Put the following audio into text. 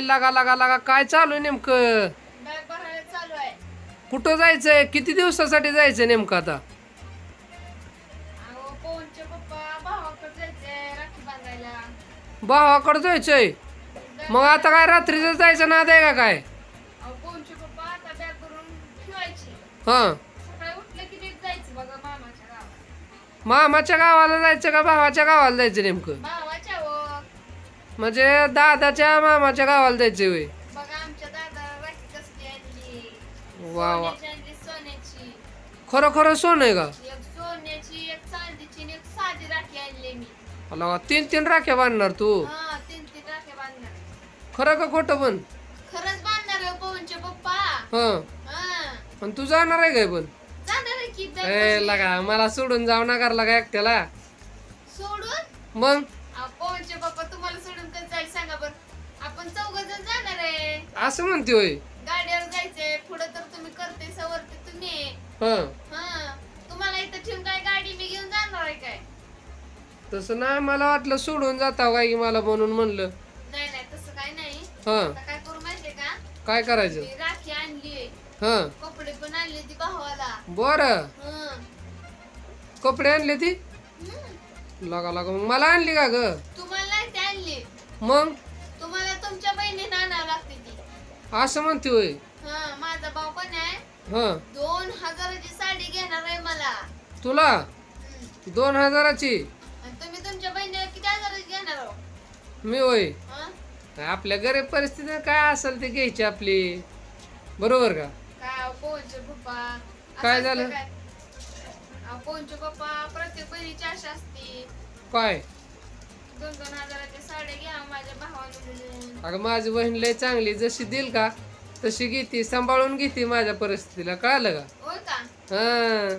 लागा लागा लागा. काय चालू आहे नेमकं? बॅग भरायला चालू आहे कुठं जायचंय? किती दिवसासाठी जायचं नेमकं आता? अहो पोहनचे पप्पा भावाकडे जायचंय राखी बांधायला. भावाकडं जायचंय? मग आता काय रात्रीचं जायचं ना आहे का काय? अहो पोहनचे पप्पा आता बॅग भरून ठेवायची. हां. सकाळी उठलं की नीट जायचं बघा मामाच्या गावात मामाच्या गावाला जायचं का भावाच्या गावाला जायचं नेमकं? म्हणजे दादाच्या मामाच्या गावाला जायचं होय. बघा आमच्या दादा राखी कसली आणली वा वा. सोन्याची आणली सोन्याची. खरं खरं सोन आहे का? एक सोन्याची एक चांदीची आणि एक साधी राखी आणली मी. अला तीन तीन राख्या बांधणार तू? हा तीन तीन राख्या बांधणार. खरं का खोटं पण? खरंच बांधणार आहे पवनचे पप्पा. हं. हा. पण तू जाणार आहे काय पण? जाणार आहे की बॅग ए. लगा मला सोडून जाऊ नकार लागा एकट्याला. सोडून? मग? अहो, पवनचे पप्पा तुम्हाला सोडून जाईल सांगा बर. आपण चौघ जण जाणार आहे. असं म्हणते होय. गाडीवर जायचंय पुढे तर तुम्ही करते सवरते तुम्ही. हं. हा. तुम्हाला इथं ठेवून काय गाडी मी घेऊन जाणार आहे काय? तसं नाही मला वाटलं सोडून जाता काय की मला म्हणून म्हणलं. नाही नाही तसं काय नाही. हं. आता काय करू माहितीये का? काय करायचं? मी राखी आणली हं. कपडे पण आणले ती भावाला. बरं. हं. कपडे आणले ती. लगा लगा. मग मला आणली का ग? तुम्हाला नाही ती आणली. मग? तुम्हाला तुमच्या बहिणीनं आणावं लागते ती. असं म्हणते होय. हा माझा भाऊ पण आहे. हं. दोन हजाराची साडी घेणार आहे मला. तुला. दोन हजाराची? आणि तुम्ही तुमच्या बहिणीला किती हजाराची घेणार आहो? मी होय. हं? आपल्या गरीब परिस्थिती काय असेल ते घ्यायची आपली? बरोबर का? काय अहो, पप्पा? असं काय झालं? काय? पोहनचे पप्पा प्रत्येक बहिणीची आशा असते. काय? दोन दोन हजाराच्या साड्या घ्या माझ्या म्हणून. अगं माझी बहीण लय चांगली जशी देईल का तशी घेते. सांभाळून घेते माझ्या परिस्थितीला. कळालं का? होय का? हा.